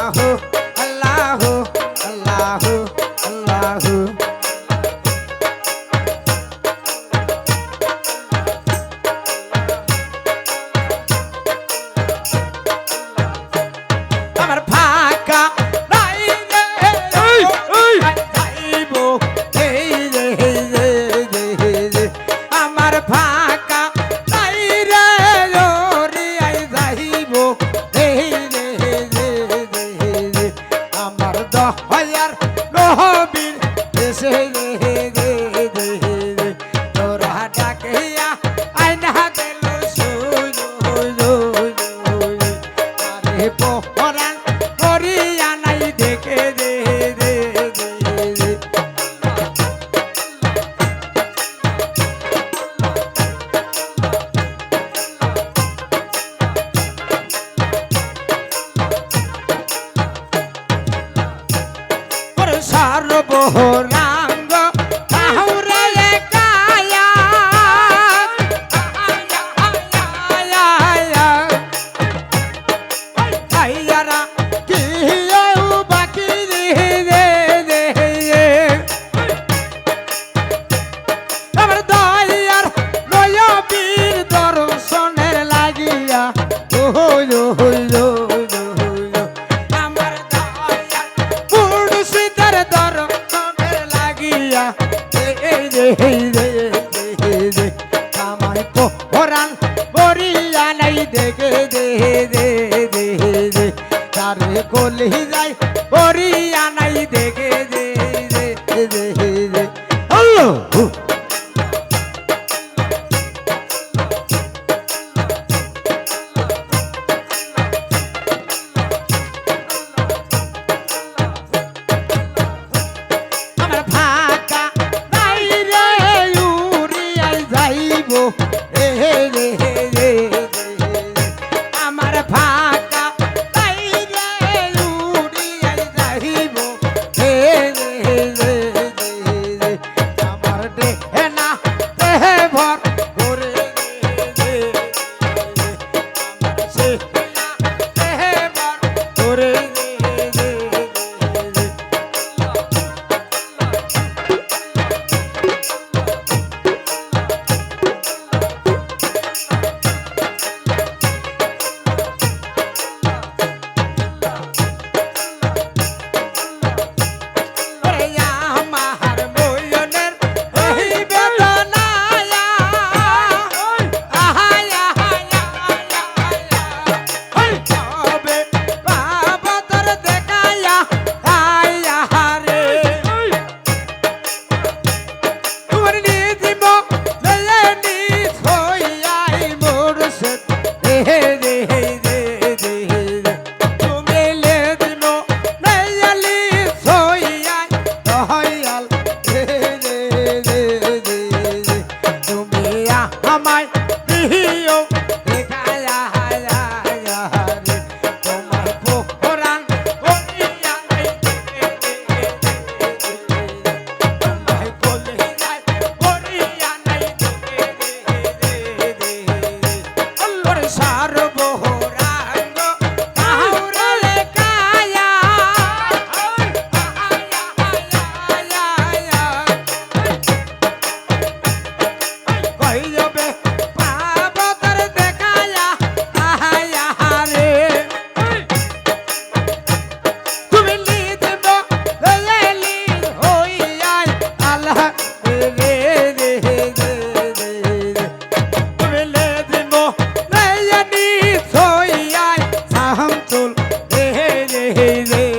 carajo. হে পহরান করিয়া নাই দেখে রে রে সার্বহরা কোরান বরিয়া নাই দেখে দে দে দে দে তার কলি যাই রে রে রে